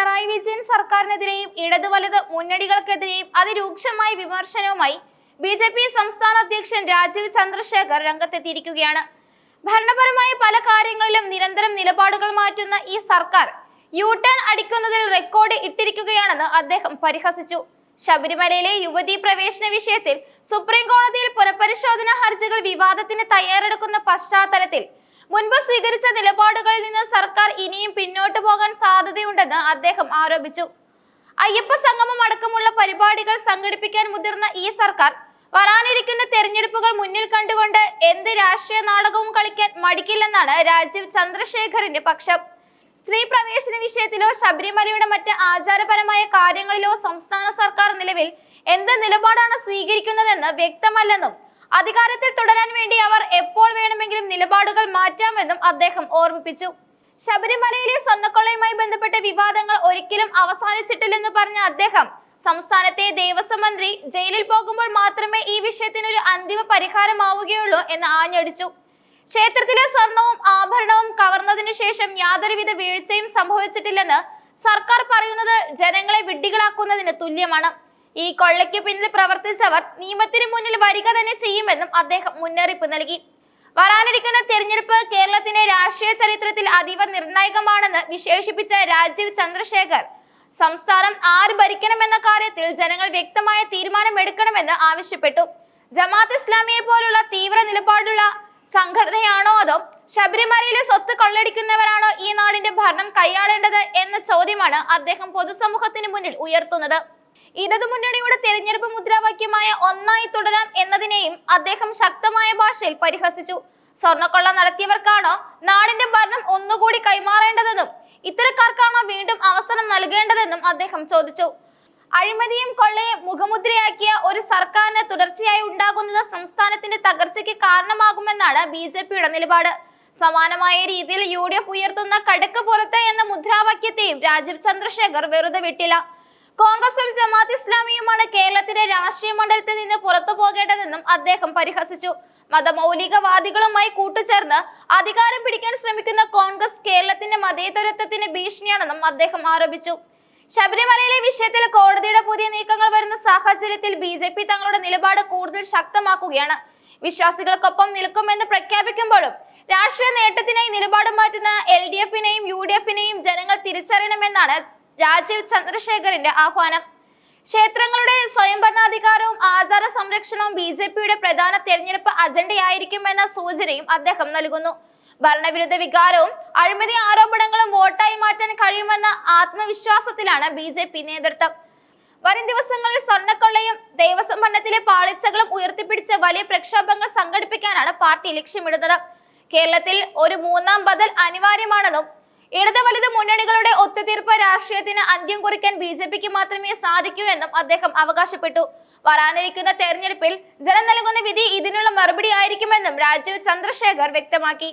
പിണറായി വിജയൻ സർക്കാരിനെതിരെയും ഇടതു വലത് മുന്നണികൾക്കെതിരെയും അതിരൂക്ഷമായ വിമർശനവുമായി ബി ജെ പി സംസ്ഥാന അധ്യക്ഷൻ രാജീവ് ചന്ദ്രശേഖർ രംഗത്തെത്തിയിരിക്കുകയാണ്. ഭരണപരമായ പല കാര്യങ്ങളിലും നിരന്തരം നിലപാടുകൾ മാറ്റുന്ന ഈ സർക്കാർ യു ടേൺ അടിക്കുന്നതിൽ റെക്കോർഡ് ഇട്ടിരിക്കുകയാണെന്ന് അദ്ദേഹം പരിഹസിച്ചു. ശബരിമലയിലെ യുവതീ പ്രവേശന വിഷയത്തിൽ സുപ്രീം കോടതിയിൽ പുനഃപരിശോധനാ ഹർജികൾ വിവാദത്തിന് തയ്യാറെടുക്കുന്ന പശ്ചാത്തലത്തിൽ മുൻപ് സ്വീകരിച്ച നിലപാടുകളിൽ നിന്ന് സർക്കാർ ഇനിയും പിന്നോട്ട് പോകാൻ സാധ്യതയുണ്ടെന്ന് അദ്ദേഹം ആരോപിച്ചു. അയ്യപ്പ സംഗമം അടക്കമുള്ള പരിപാടികൾ സംഘടിപ്പിക്കാൻ മുതിർന്ന ഈ സർക്കാർ വരാനിരിക്കുന്ന തെരഞ്ഞെടുപ്പുകൾ മുന്നിൽ കണ്ടുകൊണ്ട് എന്ത് രാഷ്ട്രീയ നാടകവും കളിക്കാൻ മടിക്കില്ലെന്നാണ് രാജീവ് ചന്ദ്രശേഖറിന്റെ പക്ഷം. സ്ത്രീ പ്രവേശന വിഷയത്തിലോ ശബരിമലയുടെ മറ്റ് ആചാരപരമായ കാര്യങ്ങളിലോ സംസ്ഥാന സർക്കാർ നിലവിൽ എന്ത് നിലപാടാണ് സ്വീകരിക്കുന്നതെന്ന് വ്യക്തമല്ലെന്നും അധികാരത്തിൽ തുടരാൻ വേണ്ടി അവർ എപ്പോൾ വേണമെങ്കിലും നിലപാടുകൾ മാറ്റാമെന്നും അദ്ദേഹം ഓർമ്മിപ്പിച്ചു. ശബരിമലയിലെ സ്വർണക്കൊള്ളയുമായി ബന്ധപ്പെട്ട വിവാദങ്ങൾ ഒരിക്കലും അവസാനിച്ചിട്ടില്ലെന്ന് പറഞ്ഞ അദ്ദേഹം സംസ്ഥാനത്തെ ദേവസ്വം മന്ത്രി ജയിലിൽ പോകുമ്പോൾ മാത്രമേ ഈ വിഷയത്തിനൊരു അന്തിമ പരിഹാരമാവുകയുള്ളൂ എന്ന് ആഞ്ഞടിച്ചു. ക്ഷേത്രത്തിലെ സ്വർണവും ആഭരണവും കവർന്നതിനു ശേഷം യാതൊരുവിധ വീഴ്ചയും സംഭവിച്ചിട്ടില്ലെന്ന് സർക്കാർ പറയുന്നത് ജനങ്ങളെ വിഡ്ഢികളാക്കുന്നതിന് തുല്യമാണ്. ഈ കൊള്ളയ്ക്ക് പിന്നിൽ പ്രവർത്തിച്ചവർ നിയമത്തിന് മുന്നിൽ വരിക തന്നെ ചെയ്യുമെന്നും അദ്ദേഹം മുന്നറിയിപ്പ് നൽകി. വരാനിരിക്കുന്ന തെരഞ്ഞെടുപ്പ് കേരളത്തിന്റെ രാഷ്ട്രീയ ചരിത്രത്തിൽ അതീവ നിർണായകമാണെന്ന് വിശേഷിപ്പിച്ച രാജീവ് ചന്ദ്രശേഖർ സംസ്ഥാനം ആര് ഭരിക്കണമെന്ന കാര്യത്തിൽ ജനങ്ങൾ വ്യക്തമായ തീരുമാനമെടുക്കണമെന്ന് ആവശ്യപ്പെട്ടു. ജമാഅത്ത് ഇസ്ലാമിയെ പോലുള്ള തീവ്ര നിലപാടുള്ള സംഘടനയാണോ അതോ ശബരിമലയിലെ സ്വത്ത് കൊള്ളടിക്കുന്നവരാണോ ഈ നാടിന്റെ ഭരണം കൈയാളേണ്ടത് എന്ന ചോദ്യമാണ് അദ്ദേഹം പൊതുസമൂഹത്തിന് മുന്നിൽ ഉയർത്തുന്നത്. ഇടതുമുന്നണിയുടെ തെരഞ്ഞെടുപ്പ് മുദ്രാവാക്യമായ ഒന്നായി തുടരാം എന്നതിനെയും അദ്ദേഹം ശക്തമായ ഭാഷയിൽ പരിഹസിച്ചു. സ്വർണക്കൊള്ള നടത്തിയവർക്കാണോ നാടിന്റെ ഭരണം ഒന്നുകൂടി കൈമാറേണ്ടതെന്നും ഇത്തരക്കാർക്കാണോ വീണ്ടും അവസരം നൽകേണ്ടതെന്നും അദ്ദേഹം ചോദിച്ചു. അഴിമതിയും കൊള്ളയും മുഖമുദ്രയാക്കിയ ഒരു സർക്കാരിന് തുടർച്ചയായി ഉണ്ടാകുന്നത് സംസ്ഥാനത്തിന്റെ തകർച്ചയ്ക്ക് കാരണമാകുമെന്നാണ് ബി ജെ പിയുടെ നിലപാട്. സമാനമായ രീതിയിൽ യു ഡി എഫ് ഉയർത്തുന്ന കടുക്ക് പുറത്ത് എന്ന മുദ്രാവാക്യത്തെയും രാജീവ് ചന്ദ്രശേഖർ വെറുതെ വിട്ടില്ല. കോൺഗ്രസും ജമാഅത്ത് ഇസ്ലാമിയുമാണ് കേരളത്തിലെ രാഷ്ട്രീയ മണ്ഡലത്തിൽ നിന്ന് പുറത്തു പോകേണ്ടതെന്നും അദ്ദേഹം പരിഹസിച്ചു. മതമൗലികവാദികളുമായി കൂട്ടുചേർന്ന് അധികാരം പിടിക്കാൻ ശ്രമിക്കുന്ന കോൺഗ്രസ് കേരളത്തിന്റെ മതേതരത്വത്തിന് ഭീഷണിയാണെന്നും അദ്ദേഹം ആരോപിച്ചു. ശബരിമലയിലെ വിഷയത്തിൽ കോടതിയുടെ പുതിയ നീക്കങ്ങൾ വരുന്ന സാഹചര്യത്തിൽ ബി ജെ പി തങ്ങളുടെ നിലപാട് കൂടുതൽ ശക്തമാക്കുകയാണ്. വിശ്വാസികൾക്കൊപ്പം നിൽക്കുമെന്ന് പ്രഖ്യാപിക്കുമ്പോഴും രാഷ്ട്രീയ നേട്ടത്തിനായി നിലപാട് മാറ്റുന്ന എൽ ഡി എഫിനെയും യു ഡി എഫിനെയും ജനങ്ങൾ തിരിച്ചറിയണമെന്നാണ് രാജീവ് ചന്ദ്രശേഖറിന്റെ ആഹ്വാനം. ക്ഷേത്രങ്ങളുടെ സ്വയംഭരണാധികാരവും ആചാര സംരക്ഷണവും ബി ജെ പിയുടെ പ്രധാന തെരഞ്ഞെടുപ്പ് അജണ്ടയായിരിക്കുമെന്ന സൂചനയും അദ്ദേഹം നൽകുന്നു. ഭരണവിരുദ്ധ വികാരവും അഴിമതി ആരോപണങ്ങളും വോട്ടായി മാറ്റാൻ കഴിയുമെന്ന ആത്മവിശ്വാസത്തിലാണ് ബി ജെ പി നേതൃത്വം. വരും ദിവസങ്ങളിൽ സ്വർണക്കൊള്ളയും ദേവസ്വം ഭരണത്തിലെ പാളിച്ചകളും ഉയർത്തിപ്പിടിച്ച് വലിയ പ്രക്ഷോഭങ്ങൾ സംഘടിപ്പിക്കാനാണ് പാർട്ടി ലക്ഷ്യമിടുന്നത്. കേരളത്തിൽ ഒരു മൂന്നാം ബദൽ അനിവാര്യമാണെന്നും ഇടത് വലത് മുന്നണികളുടെ ഒത്തുതീർപ്പ് രാഷ്ട്രീയത്തിന് അന്ത്യം കുറിക്കാൻ ബി ജെ പിക്ക് മാത്രമേ സാധിക്കൂ എന്നും അദ്ദേഹം അവകാശപ്പെട്ടു. വരാനിരിക്കുന്ന തെരഞ്ഞെടുപ്പിൽ ജനം നൽകുന്ന വിധി ഇതിനുള്ള മറുപടി ആയിരിക്കുമെന്നും രാജീവ് ചന്ദ്രശേഖർ വ്യക്തമാക്കി.